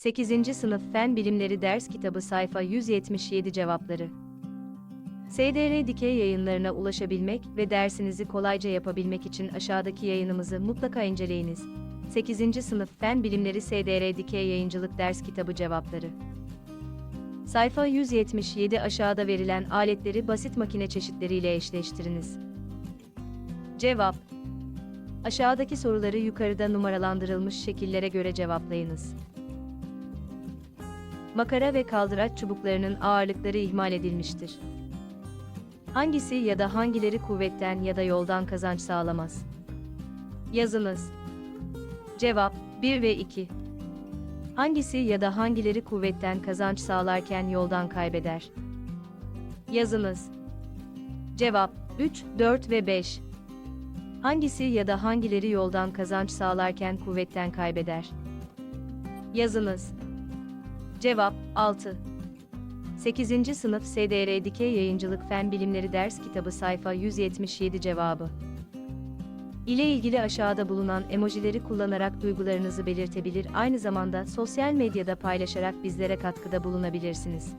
8. Sınıf Fen Bilimleri Ders Kitabı Sayfa 177 Cevapları SDR Dikey yayınlarına ulaşabilmek ve dersinizi kolayca yapabilmek için aşağıdaki yayınımızı mutlaka inceleyiniz. 8. Sınıf Fen Bilimleri SDR Dikey Yayıncılık Ders Kitabı Cevapları Sayfa 177 aşağıda verilen aletleri basit makine çeşitleriyle eşleştiriniz. Cevap Aşağıdaki soruları yukarıda numaralandırılmış şekillere göre cevaplayınız. Makara ve kaldıraç çubuklarının ağırlıkları ihmal edilmiştir. Hangisi ya da hangileri kuvvetten ya da yoldan kazanç sağlamaz? Yazınız. Cevap 1 ve 2. Hangisi ya da hangileri kuvvetten kazanç sağlarken yoldan kaybeder? Yazınız. Cevap 3, 4 ve 5. Hangisi ya da hangileri yoldan kazanç sağlarken kuvvetten kaybeder? Yazınız. Cevap 6. 8. Sınıf SDR Dikey Yayıncılık Fen Bilimleri Ders Kitabı sayfa 177 cevabı. ile ilgili aşağıda bulunan emojileri kullanarak duygularınızı belirtebilir aynı zamanda sosyal medyada paylaşarak bizlere katkıda bulunabilirsiniz.